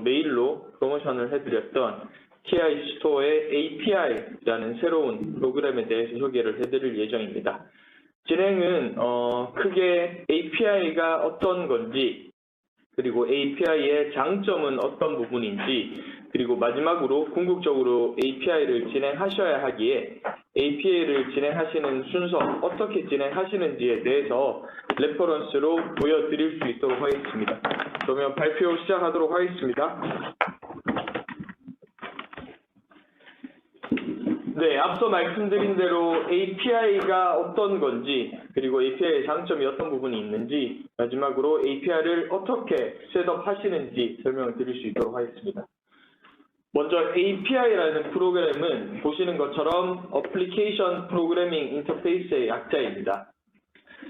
어, 메일로 프로모션을 해드렸던 TI 스토어의 API라는 새로운 프로그램에 대해서 소개를 해드릴 예정입니다. 진행은 어, 크게 API가 어떤 건지 그리고 API의 장점은 어떤 부분인지 그리고 마지막으로 궁극적으로 API를 진행하셔야 하기에 API를 진행하시는 순서 어떻게 진행하시는지에 대해서 레퍼런스로 보여드릴 수 있도록 하겠습니다. 그러면 발표 시작하도록 하겠습니다. 네, 앞서 말씀드린 대로 API가 어떤 건지 그리고 API의 장점이 어떤 부분이 있는지 마지막으로 API를 어떻게 셋업 하시는지 설명을 드릴 수 있도록 하겠습니다. 먼저 API라는 프로그램은 보시는 것처럼 Application Programming Interface의 약자입니다.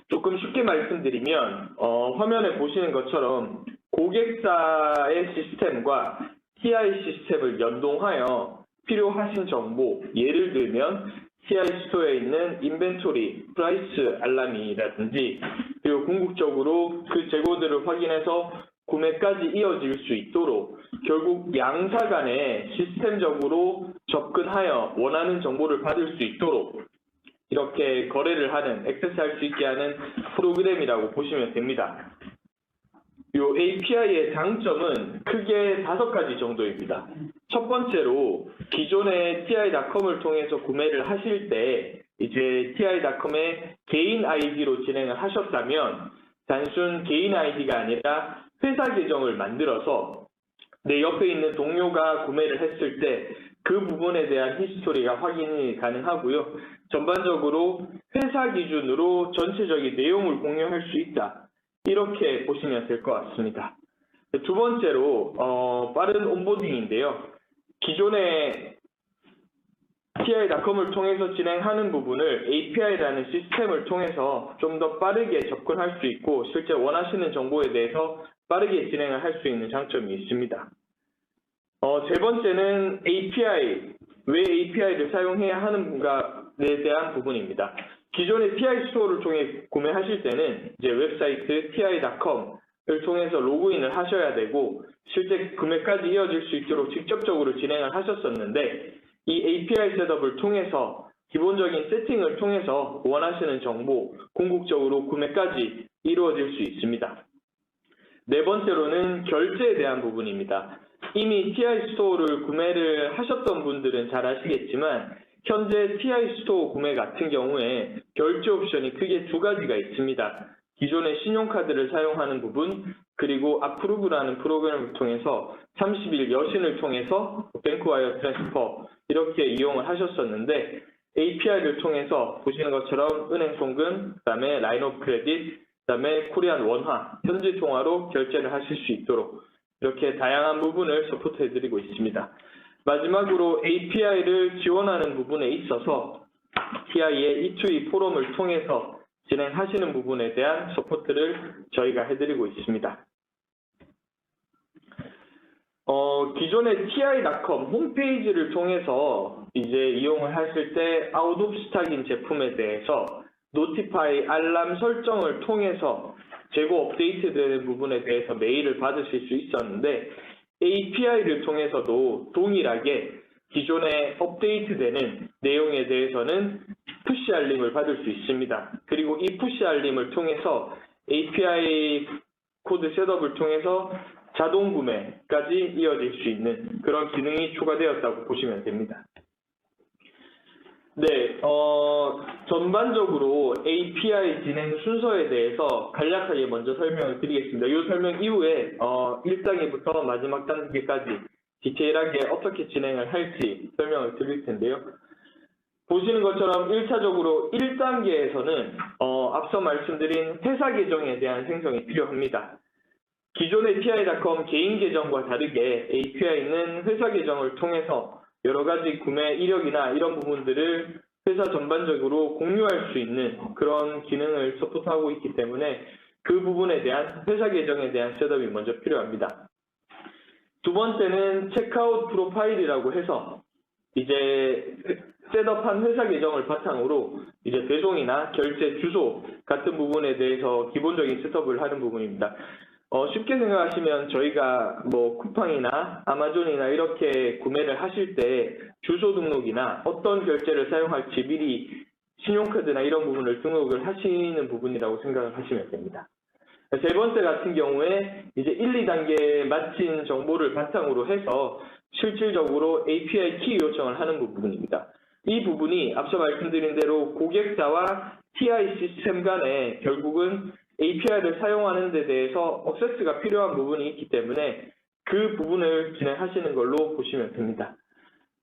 조금 쉽게 말씀드리면 어, 화면에 보시는 것처럼 고객사의 시스템과 TI 시스템을 연동하여 필요하신 정보, 예를 들면 TI 스토어에 있는 인벤토리, 프라이스 알람이라든지 그리고 궁극적으로 그 재고들을 확인해서 구매까지 이어질 수 있도록 결국 양사 간에 시스템적으로 접근하여 원하는 정보를 받을 수 있도록 이렇게 거래를 하는, 액세스할 수 있게 하는 프로그램이라고 보시면 됩니다. 이 API의 장점은 크게 다섯 가지 정도입니다. 첫 번째로 기존의 TI.com을 통해서 구매를 하실 때 이제 TI.com의 개인 아이디로 진행을 하셨다면 단순 개인 아이디가 아니라 회사 계정을 만들어서 내 옆에 있는 동료가 구매를 했을 때 그 부분에 대한 히스토리가 확인이 가능하고요. 전반적으로 회사 기준으로 전체적인 내용을 공유할 수 있다. 이렇게 보시면 될 것 같습니다. 두 번째로 어, 빠른 온보딩인데요. 기존의 TI.com을 통해서 진행하는 부분을 API라는 시스템을 통해서 좀 더 빠르게 접근할 수 있고 실제 원하시는 정보에 대해서 빠르게 진행을 할 수 있는 장점이 있습니다. 어, 세 번째는 API, 왜 API를 사용해야 하는가에 대한 부분입니다. 기존의 TI 스토어를 통해 구매하실 때는 이제 웹사이트 ti.com을 통해서 로그인을 하셔야 되고 실제 구매까지 이어질 수 있도록 직접적으로 진행을 하셨었는데 이 API 셋업을 통해서 기본적인 세팅을 통해서 원하시는 정보, 궁극적으로 구매까지 이루어질 수 있습니다. 네 번째로는 결제에 대한 부분입니다. 이미 TI 스토어를 구매를 하셨던 분들은 잘 아시겠지만 현재 TI 스토어 구매 같은 경우에 결제 옵션이 크게 두 가지가 있습니다. 기존의 신용카드를 사용하는 부분 그리고 아프루브라는 프로그램을 통해서 30일 여신을 통해서 뱅크와이어 트랜스퍼 이렇게 이용을 하셨었는데 API를 통해서 보시는 것처럼 은행 송금, 그다음에 라인 오브 크레딧, 그다음에 코리안 원화, 현지 통화로 결제를 하실 수 있도록 이렇게 다양한 부분을 서포트해드리고 있습니다. 마지막으로 API를 지원하는 부분에 있어서 TI의 E2E 포럼을 통해서 진행하시는 부분에 대한 서포트를 저희가 해드리고 있습니다. 어, 기존의 TI.com 홈페이지를 통해서 이제 이용을 하실 때 아웃 오브 스탁인 제품에 대해서 노티파이 알람 설정을 통해서 재고 업데이트 되는 부분에 대해서 메일을 받으실 수 있었는데 API를 통해서도 동일하게 기존에 업데이트되는 내용에 대해서는 푸시 알림을 받을 수 있습니다. 그리고 이 푸시 알림을 통해서 API 코드 셋업을 통해서 자동 구매까지 이어질 수 있는 그런 기능이 추가되었다고 보시면 됩니다. 네, 어, 전반적으로 API 진행 순서에 대해서 간략하게 먼저 설명을 드리겠습니다. 이 설명 이후에 어, 1단계부터 마지막 단계까지 디테일하게 어떻게 진행을 할지 설명을 드릴 텐데요. 보시는 것처럼 1차적으로 1단계에서는 어, 앞서 말씀드린 회사 계정에 대한 생성이 필요합니다. 기존의 TI.com 개인 계정과 다르게 API는 회사 계정을 통해서 여러 가지 구매 이력이나 이런 부분들을 회사 전반적으로 공유할 수 있는 그런 기능을 서포트하고 있기 때문에 그 부분에 대한 회사 계정에 대한 셋업이 먼저 필요합니다. 두 번째는 체크아웃 프로파일이라고 해서 이제 셋업한 회사 계정을 바탕으로 이제 배송이나 결제 주소 같은 부분에 대해서 기본적인 셋업을 하는 부분입니다. 어, 쉽게 생각하시면 저희가 뭐 쿠팡이나 아마존이나 이렇게 구매를 하실 때 주소 등록이나 어떤 결제를 사용할지 미리 신용카드나 이런 부분을 등록을 하시는 부분이라고 생각을 하시면 됩니다. 세 번째 같은 경우에 이제 1, 2단계 마친 정보를 바탕으로 해서 실질적으로 API 키 요청을 하는 부분입니다. 이 부분이 앞서 말씀드린 대로 고객사와 TI 시스템 간에 결국은 API를 사용하는 데 대해서 억세스가 필요한 부분이 있기 때문에 그 부분을 진행하시는 걸로 보시면 됩니다.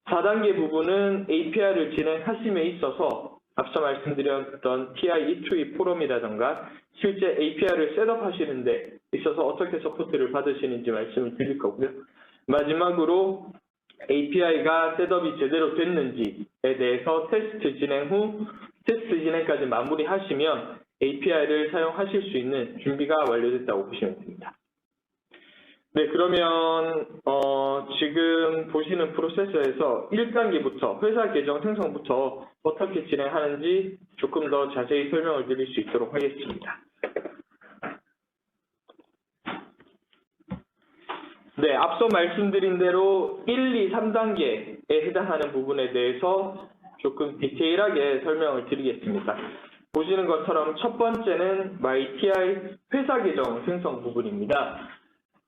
4단계 부분은 API를 진행하심에 있어서 앞서 말씀드렸던 TI E2E 포럼이라던가 실제 API를 셋업하시는 데 있어서 어떻게 서포트를 받으시는지 말씀을 드릴 거고요. 마지막으로 API가 셋업이 제대로 됐는지에 대해서 테스트 진행 후 테스트 진행까지 마무리하시면 API를 사용하실 수 있는 준비가 완료됐다고 보시면 됩니다. 네, 그러면 어, 지금 보시는 프로세서에서 1단계부터 회사 계정 생성부터 어떻게 진행하는지 조금 더 자세히 설명을 드릴 수 있도록 하겠습니다. 네, 앞서 말씀드린 대로 1, 2, 3단계에 해당하는 부분에 대해서 조금 디테일하게 설명을 드리겠습니다. 보시는 것처럼 첫 번째는 MyTI 회사 계정 생성 부분입니다.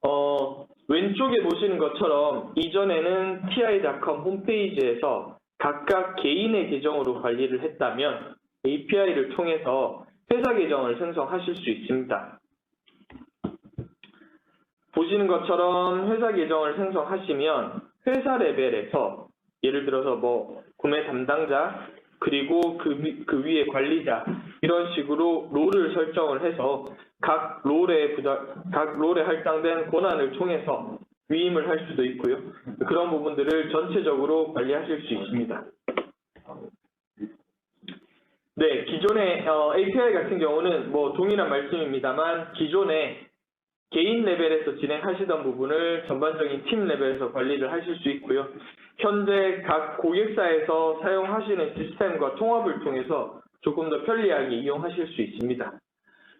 어, 왼쪽에 보시는 것처럼 이전에는 ti.com 홈페이지에서 각각 개인의 계정으로 관리를 했다면 API를 통해서 회사 계정을 생성하실 수 있습니다. 보시는 것처럼 회사 계정을 생성하시면 회사 레벨에서 예를 들어서 뭐 구매 담당자 그리고 그, 위, 그 위에 관리자 이런 식으로 롤을 설정을 해서 각 롤에 부자, 각 롤에 할당된 권한을 통해서 위임을 할 수도 있고요. 그런 부분들을 전체적으로 관리하실 수 있습니다. 네, 기존의 어, API 같은 경우는 뭐 동일한 말씀입니다만 기존에 개인 레벨에서 진행하시던 부분을 전반적인 팀 레벨에서 관리를 하실 수 있고요. 현재 각 고객사에서 사용하시는 시스템과 통합을 통해서 조금 더 편리하게 이용하실 수 있습니다.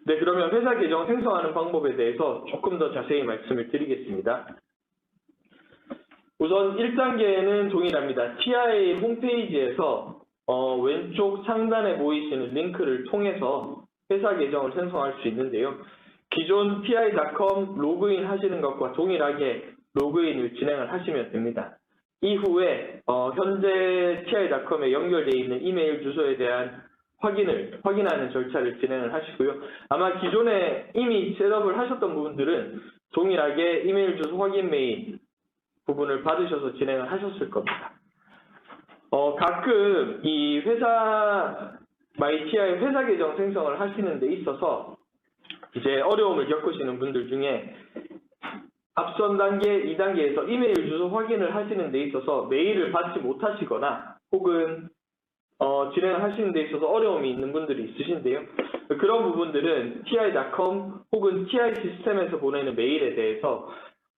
네, 그러면 회사 계정 생성하는 방법에 대해서 조금 더 자세히 말씀을 드리겠습니다. 우선 1단계는 동일합니다. TI 홈페이지에서 어, 왼쪽 상단에 보이시는 링크를 통해서 회사 계정을 생성할 수 있는데요. 기존 ti.com 로그인 하시는 것과 동일하게 로그인을 진행을 하시면 됩니다. 이후에 어, 현재 ti.com에 연결되어 있는 이메일 주소에 대한 확인을 확인하는 절차를 진행을 하시고요. 아마 기존에 이미 셋업을 하셨던 부분들은 동일하게 이메일 주소 확인 메일 부분을 받으셔서 진행을 하셨을 겁니다. 어, 가끔 이 회사 마이티아의 회사 계정 생성을 하시는 데 있어서 이제 어려움을 겪으시는 분들 중에 앞선 단계, 2단계에서 이메일 주소 확인을 하시는 데 있어서 메일을 받지 못하시거나 혹은 어, 진행을 하시는 데 있어서 어려움이 있는 분들이 있으신데요. 그런 부분들은 ti.com 혹은 ti 시스템에서 보내는 메일에 대해서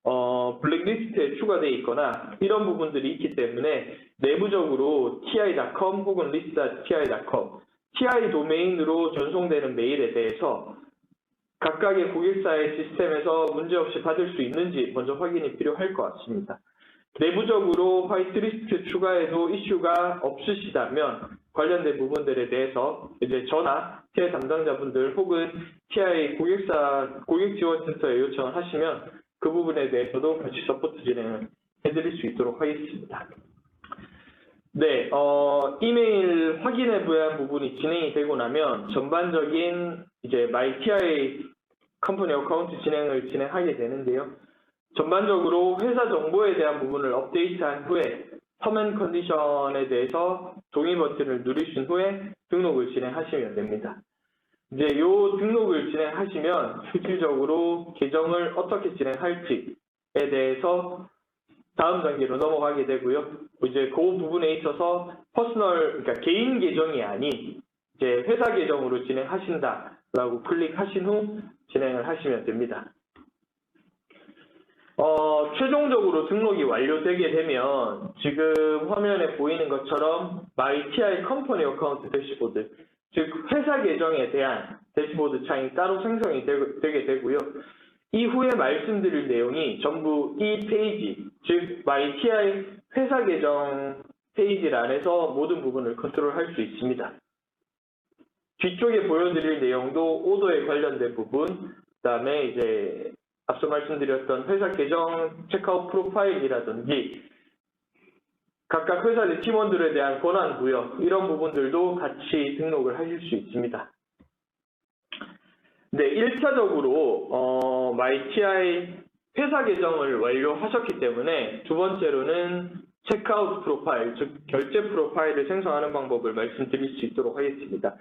어, 블랙리스트에 추가되어 있거나 이런 부분들이 있기 때문에 내부적으로 ti.com 혹은 list.ti.com ti 도메인으로 전송되는 메일에 대해서 각각의 고객사의 시스템에서 문제없이 받을 수 있는지 먼저 확인이 필요할 것 같습니다. 내부적으로 화이트리스트 추가에도 이슈가 없으시다면 관련된 부분들에 대해서 이제 저나 TI 담당자분들 혹은 TI 고객사 고객 지원센터에 요청을 하시면 그 부분에 대해서도 같이 서포트 진행을 해드릴 수 있도록 하겠습니다. 네, 어, 이메일 확인에 대한 부분이 진행이 되고 나면 전반적인 이제 MyTI 컴퍼니 어카운트 진행을 진행하게 되는데요. 전반적으로 회사 정보에 대한 부분을 업데이트한 후에 텀앤 컨디션에 대해서 동의 버튼을 누르신 후에 등록을 진행하시면 됩니다. 이제 이 등록을 진행하시면 실질적으로 계정을 어떻게 진행할지에 대해서 다음 단계로 넘어가게 되고요. 이제 그 부분에 있어서 퍼스널, 그러니까 개인 계정이 아닌 이제 회사 계정으로 진행하신다 라고 클릭하신 후 진행을 하시면 됩니다. 어, 최종적으로 등록이 완료되게 되면 지금 화면에 보이는 것처럼 MyTI 컴퍼니 어카운트 대시보드, 즉 회사 계정에 대한 대시보드 창이 따로 생성이 되, 게 되고요. 이후에 말씀드릴 내용이 전부 이 페이지, 즉 MyTI 회사 계정 페이지 안에서 모든 부분을 컨트롤할 수 있습니다. 뒤쪽에 보여드릴 내용도 오더에 관련된 부분, 그 다음에 이제 앞서 말씀드렸던 회사 계정 체크아웃 프로파일이라든지 각각 회사 내 팀원들에 대한 권한 부여 이런 부분들도 같이 등록을 하실 수 있습니다. 네, 1차적으로 어, MyTI 회사 계정을 완료하셨기 때문에 두 번째로는 체크아웃 프로파일, 즉 결제 프로파일을 생성하는 방법을 말씀드릴 수 있도록 하겠습니다.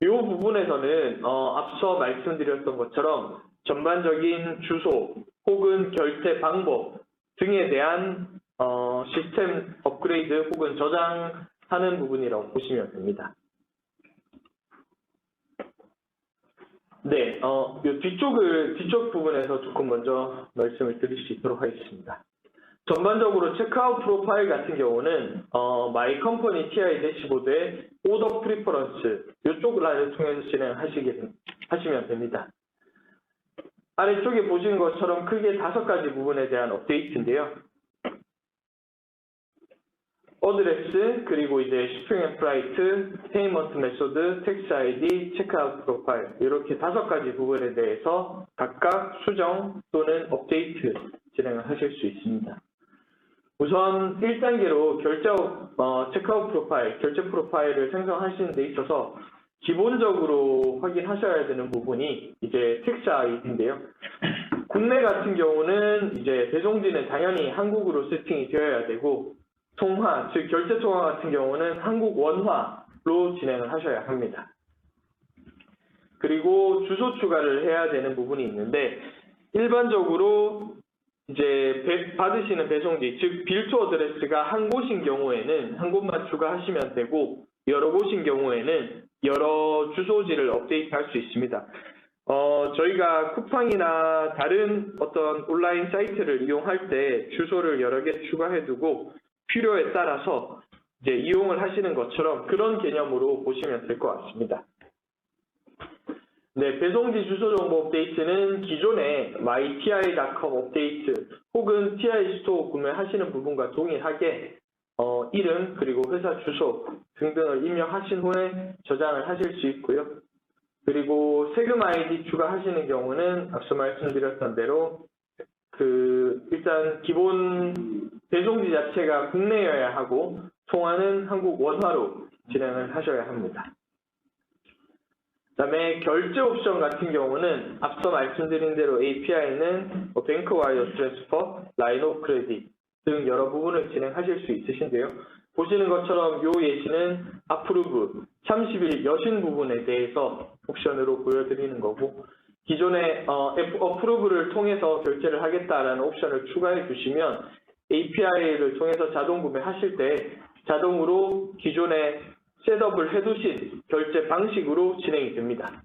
이 부분에서는 어, 앞서 말씀드렸던 것처럼 전반적인 주소 혹은 결제 방법 등에 대한 어, 시스템 업그레이드 혹은 저장하는 부분이라고 보시면 됩니다. 네, 어, 요 뒤쪽을, 뒤쪽 부분에서 조금 먼저 말씀을 드릴 수 있도록 하겠습니다. 전반적으로 체크아웃 프로파일 같은 경우는 어, 마이 컴퍼니 TI 대시보드의 오더 프리퍼런스 이쪽 라인을 통해서 진행하시게 하시면 됩니다. 아래쪽에 보시는 것처럼 크게 다섯 가지 부분에 대한 업데이트인데요. 어드레스 그리고 이제 shipping and flight, payment method, tax ID, checkout profile 이렇게 다섯 가지 부분에 대해서 각각 수정 또는 업데이트 진행을 하실 수 있습니다. 우선 1단계로 결제 어, 체크아웃 프로파일, 결제 프로파일을 생성하시는 데 있어서 기본적으로 확인하셔야 되는 부분이 이제 텍스 아이디인데요. 국내 같은 경우는 이제 배송지는 당연히 한국으로 세팅이 되어야 되고 통화, 즉 결제 통화 같은 경우는 한국 원화로 진행을 하셔야 합니다. 그리고 주소 추가를 해야 되는 부분이 있는데 일반적으로 이제 배- 받으시는 배송지, 즉 빌트 어드레스가 한 곳인 경우에는 한 곳만 추가하시면 되고 여러 곳인 경우에는 여러 주소지를 업데이트할 수 있습니다. 어, 저희가 쿠팡이나 다른 어떤 온라인 사이트를 이용할 때 주소를 여러 개 추가해두고 필요에 따라서 이제 이용을 하시는 것처럼 그런 개념으로 보시면 될 것 같습니다. 네, 배송지 주소 정보 업데이트는 기존의 myti.com 업데이트 혹은 ti 스토어 구매하시는 부분과 동일하게 어, 이름 그리고 회사 주소 등등을 입력하신 후에 저장을 하실 수 있고요. 그리고 세금 아이디 추가하시는 경우는 앞서 말씀드렸던 대로 그 일단 기본 배송지 자체가 국내여야 하고 통화는 한국 원화로 진행을 하셔야 합니다. 그다음에 결제 옵션 같은 경우는 앞서 말씀드린 대로 API는 뭐 뱅크 와이어 트랜스퍼, 라인 오브 크레딧 등 여러 부분을 진행하실 수 있으신데요. 보시는 것처럼 요 예시는 approve 30일 여신 부분에 대해서 옵션으로 보여드리는 거고 기존의 어, approve를 통해서 결제를 하겠다라는 옵션을 추가해 주시면 API를 통해서 자동 구매하실 때 자동으로 기존에 셋업을 해두신 결제 방식으로 진행이 됩니다.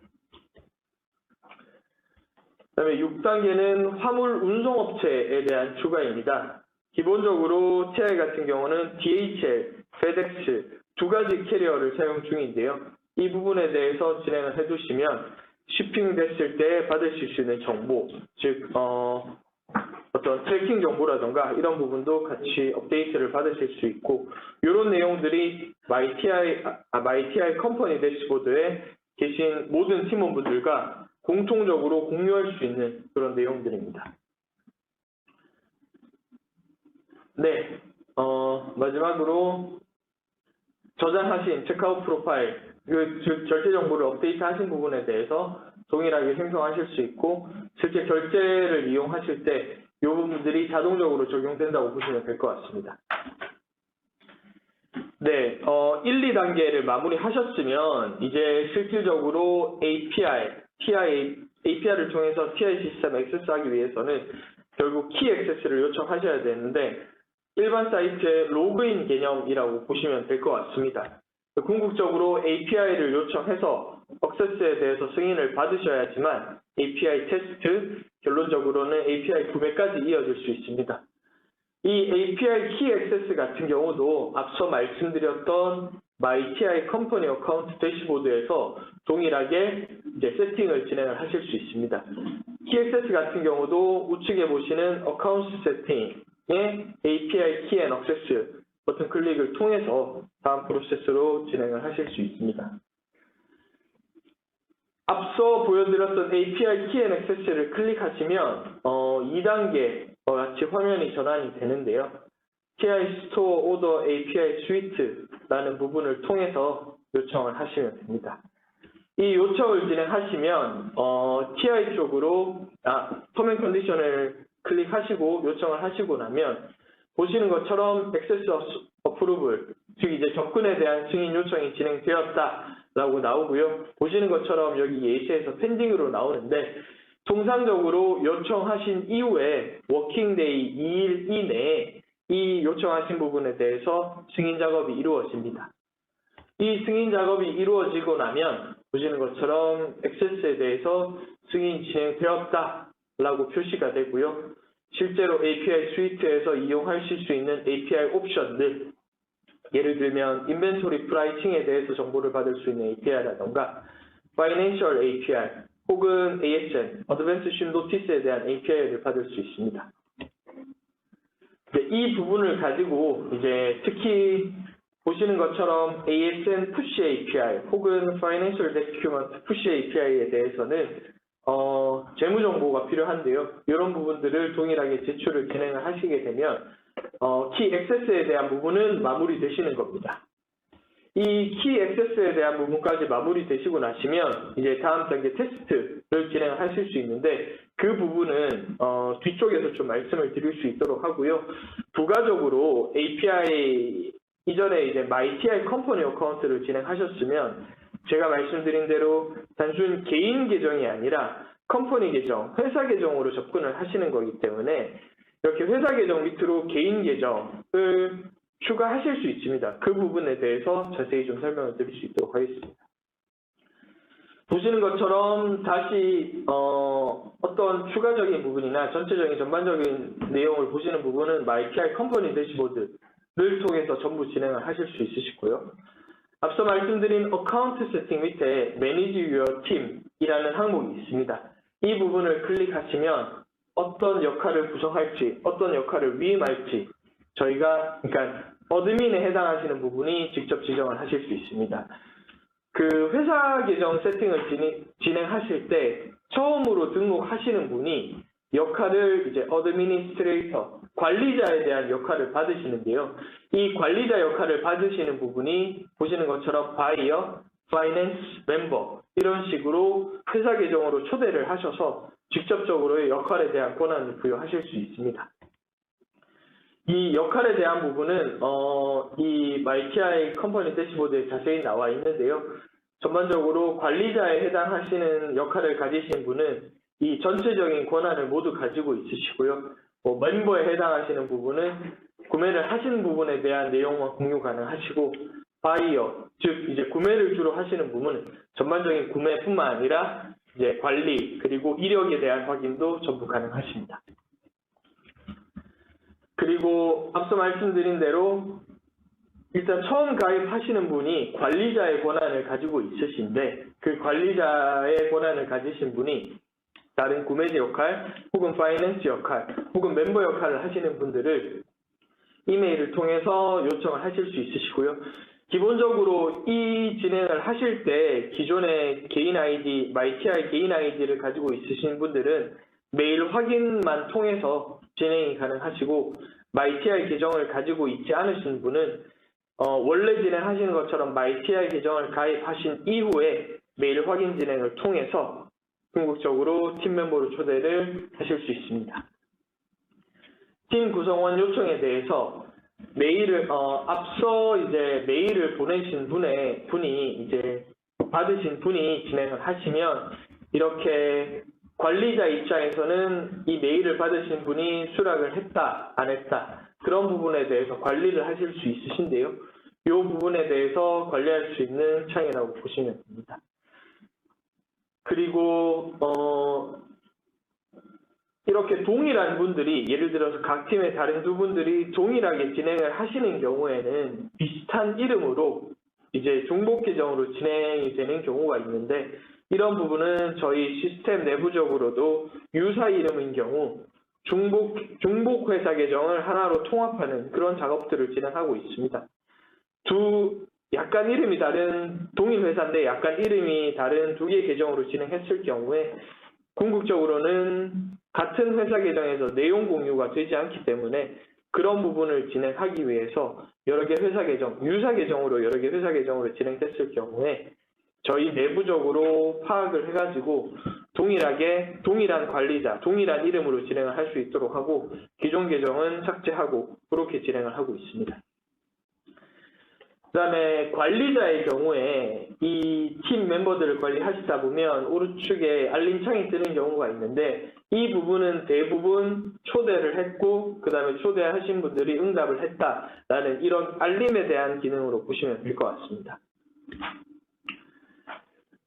그 다음에 6단계는 화물 운송업체에 대한 추가입니다. 기본적으로 TI 같은 경우는 DHL, FedEx 두 가지 캐리어를 사용 중인데요. 이 부분에 대해서 진행을 해두시면 shipping 됐을 때 받으실 수 있는 정보, 즉 어, 어떤 트래킹 정보라던가 이런 부분도 같이 업데이트를 받으실 수 있고 이런 내용들이 MyTI, 아, MyTI 컴퍼니 대시보드에 계신 모든 팀원분들과 공통적으로 공유할 수 있는 그런 내용들입니다. 네, 어, 마지막으로 저장하신 체크아웃 프로파일, 그, 즉 결제 정보를 업데이트 하신 부분에 대해서 동일하게 생성하실 수 있고 실제 결제를 이용하실 때 이 부분들이 자동적으로 적용된다고 보시면 될 것 같습니다. 네, 어, 1, 2단계를 마무리하셨으면 이제 실질적으로 API, TI, API를 통해서 TI 시스템 액세스하기 위해서는 결국 키 액세스를 요청하셔야 되는데 일반 사이트의 로그인 개념이라고 보시면 될 것 같습니다. 궁극적으로 API를 요청해서 액세스에 대해서 승인을 받으셔야지만 API 테스트, 결론적으로는 API 구매까지 이어질 수 있습니다. 이 API 키 액세스 같은 경우도 앞서 말씀드렸던 MyTI 컴퍼니 어카운트 대시보드에서 동일하게 이제 세팅을 진행을 하실 수 있습니다. 키 액세스 같은 경우도 우측에 보시는 어카운트 세팅의 API 키 앤 액세스 버튼 클릭을 통해서 다음 프로세스로 진행을 하실 수 있습니다. 앞서 보여드렸던 API 키앤 액세스를 클릭하시면 어, 2단계와 같이 화면이 전환이 되는데요. TI 스토어 오더 API 스위트라는 부분을 통해서 요청을 하시면 됩니다. 이 요청을 진행하시면 어, TI 쪽으로 아, 터맨 컨디션을 클릭하시고 요청을 하시고 나면 보시는 것처럼 액세스 어프루블 즉 이제 접근에 대한 승인 요청이 진행되었다 라고 나오고요. 보시는 것처럼 여기 예시에서 펜딩으로 나오는데 통상적으로 요청하신 이후에 워킹데이 2일 이내에 이 요청하신 부분에 대해서 승인 작업이 이루어집니다. 이 승인 작업이 이루어지고 나면 보시는 것처럼 액세스에 대해서 승인 진행되었다 라고 표시가 되고요. 실제로 API 스위트에서 이용하실 수 있는 API 옵션들 예를 들면 인벤토리 프라이팅에 대해서 정보를 받을 수 있는 API라던가 Financial API 혹은 ASN, Advanced Ship Notice에 대한 API를 받을 수 있습니다. 네, 이 부분을 가지고 이제 특히 보시는 것처럼 ASN Push API 혹은 Financial Document Push API에 대해서는 어, 재무 정보가 필요한데요. 이런 부분들을 동일하게 제출을 진행을 하시게 되면 어, 키 액세스에 대한 부분은 마무리되시는 겁니다. 이 키 액세스에 대한 부분까지 마무리되시고 나시면 이제 다음 단계 테스트를 진행하실 수 있는데 그 부분은 어, 뒤쪽에서 좀 말씀을 드릴 수 있도록 하고요. 부가적으로 API 이전에 이제 MyTI 컴퍼니 어카운트를 진행하셨으면 제가 말씀드린 대로 단순 개인 계정이 아니라 컴퍼니 계정, 회사 계정으로 접근을 하시는 거기 때문에 이렇게 회사 계정 밑으로 개인 계정을 추가하실 수 있습니다. 그 부분에 대해서 자세히 좀 설명을 드릴 수 있도록 하겠습니다. 보시는 것처럼 다시 어, 떤 추가적인 부분이나 전체적인 전반적인 내용을 보시는 부분은 MyTI 컴퍼니 대시보드를 통해서 전부 진행을 하실 수 있으시고요. 앞서 말씀드린 어카운트 세팅 밑에 Manage Your Team이라는 항목이 있습니다. 이 부분을 클릭하시면 어떤 역할을 구성할지, 어떤 역할을 위임할지 저희가 그러니까 어드민에 해당하시는 부분이 직접 지정을 하실 수 있습니다. 그 회사 계정 세팅을 진행, 진행 하실 때 처음으로 등록하시는 분이 역할을 이제 어드미니스트레이터 관리자에 대한 역할을 받으시는데요. 이 관리자 역할을 받으시는 부분이 보시는 것처럼 바이어, 파이낸스, 멤버 이런 식으로 회사 계정으로 초대를 하셔서 직접적으로 역할에 대한 권한을 부여하실 수 있습니다. 이 역할에 대한 부분은 어, 이 MyTI 컴퍼니 대시보드에 자세히 나와 있는데요. 전반적으로 관리자에 해당하시는 역할을 가지신 분은 이 전체적인 권한을 모두 가지고 있으시고요. 뭐 멤버에 해당하시는 부분은 구매를 하시는 부분에 대한 내용만 공유 가능하시고 바이어, 즉 이제 구매를 주로 하시는 부분은 전반적인 구매뿐만 아니라 이제 관리 그리고 이력에 대한 확인도 전부 가능하십니다. 그리고 앞서 말씀드린 대로 일단 처음 가입하시는 분이 관리자의 권한을 가지고 있으신데 그 관리자의 권한을 가지신 분이 다른 구매자 역할 혹은 파이낸스 역할 혹은 멤버 역할을 하시는 분들을 이메일을 통해서 요청을 하실 수 있으시고요. 기본적으로 이 진행을 하실 때 기존의 개인 아이디, MyTI 개인 아이디를 가지고 있으신 분들은 메일 확인만 통해서 진행이 가능하시고 MyTI 계정을 가지고 있지 않으신 분은 어, 원래 진행하시는 것처럼 MyTI 계정을 가입하신 이후에 메일 확인 진행을 통해서 궁극적으로 팀 멤버로 초대를 하실 수 있습니다. 팀 구성원 요청에 대해서 메일을 어, 앞서 이제 메일을 보내신 분의 분이 이제 받으신 분이 진행을 하시면 이렇게 관리자 입장에서는 이 메일을 받으신 분이 수락을 했다 안 했다 그런 부분에 대해서 관리를 하실 수 있으신데요. 이 부분에 대해서 관리할 수 있는 창이라고 보시면 됩니다. 그리고 어, 이렇게 동일한 분들이 예를 들어서 각 팀의 다른 두 분들이 동일하게 진행을 하시는 경우에는 비슷한 이름으로 이제 중복 계정으로 진행이 되는 경우가 있는데 이런 부분은 저희 시스템 내부적으로도 유사 이름인 경우 중복, 중복 회사 계정을 하나로 통합하는 그런 작업들을 진행하고 있습니다. 두, 약간 이름이 다른 동일 회사인데 약간 이름이 다른 두 개의 계정으로 진행했을 경우에 궁극적으로는 같은 회사 계정에서 내용 공유가 되지 않기 때문에 그런 부분을 진행하기 위해서 여러 개 회사 계정, 유사 계정으로 여러 개 회사 계정으로 진행됐을 경우에 저희 내부적으로 파악을 해가지고 동일하게 동일한 관리자, 동일한 이름으로 진행을 할 수 있도록 하고 기존 계정은 삭제하고 그렇게 진행을 하고 있습니다. 그다음에 관리자의 경우에 이 팀 멤버들을 관리하시다 보면 오른쪽에 알림창이 뜨는 경우가 있는데 이 부분은 대부분 초대를 했고 그다음에 초대하신 분들이 응답을 했다라는 이런 알림에 대한 기능으로 보시면 될 것 같습니다.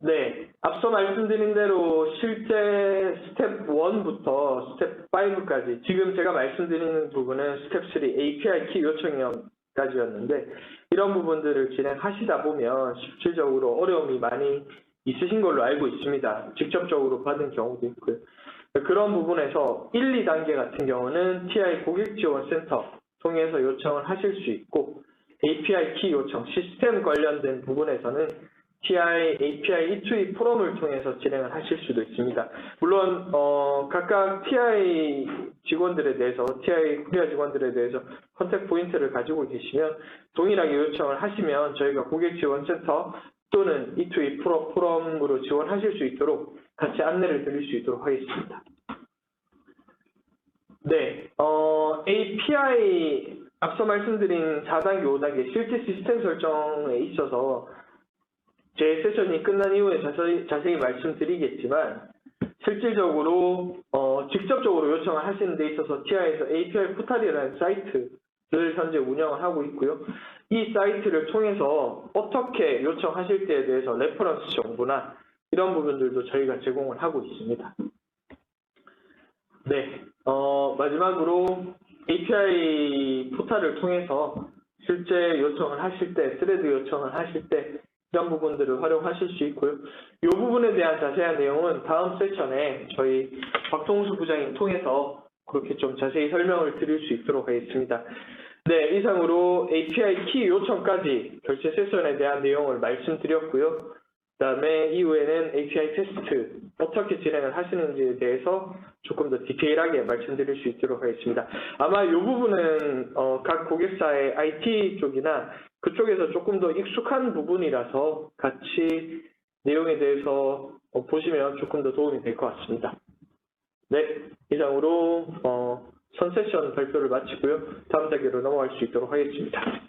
네, 앞서 말씀드린 대로 실제 스텝 1부터 스텝 5까지 지금 제가 말씀드리는 부분은 스텝 3 API 키 요청형 까지였는데 이런 부분들을 진행하시다 보면 실질적으로 어려움이 많이 있으신 걸로 알고 있습니다. 직접적으로 받은 경우도 있고요. 그런 부분에서 1, 2단계 같은 경우는 TI 고객 지원 센터 통해서 요청을 하실 수 있고 API 키 요청 시스템 관련된 부분에서는 TI API E2E 포럼을 통해서 진행을 하실 수도 있습니다. 물론 어, 각각 TI 직원들에 대해서 TI 코리아 직원들에 대해서 컨택 포인트를 가지고 계시면 동일하게 요청을 하시면 저희가 고객 지원 센터 또는 E2E 프로, 포럼으로 지원하실 수 있도록 같이 안내를 드릴 수 있도록 하겠습니다. 네, 어, API 앞서 말씀드린 4단계, 5단계 실제 시스템 설정에 있어서 제 세션이 끝난 이후에 자세히, 자세히 말씀드리겠지만 실질적으로 어, 직접적으로 요청을 하시는 데 있어서 TI에서 API 포탈이라는 사이트를 현재 운영을 하고 있고요. 이 사이트를 통해서 어떻게 요청하실 때에 대해서 레퍼런스 정보나 이런 부분들도 저희가 제공을 하고 있습니다. 네, 어, 마지막으로 API 포탈을 통해서 실제 요청을 하실 때, 스레드 요청을 하실 때 이런 부분들을 활용하실 수 있고요. 이 부분에 대한 자세한 내용은 다음 세션에 저희 박동수 부장님 통해서 그렇게 좀 자세히 설명을 드릴 수 있도록 하겠습니다. 네, 이상으로 API 키 요청까지 결제 세션에 대한 내용을 말씀드렸고요. 그 다음에 이후에는 API 테스트 어떻게 진행을 하시는지에 대해서 조금 더 디테일하게 말씀드릴 수 있도록 하겠습니다. 아마 이 부분은 어, 각 고객사의 IT 쪽이나 그쪽에서 조금 더 익숙한 부분이라서 같이 내용에 대해서 어, 보시면 조금 더 도움이 될 것 같습니다. 네, 이상으로 어, 선 세션 발표를 마치고요. 다음 단계로 넘어갈 수 있도록 하겠습니다.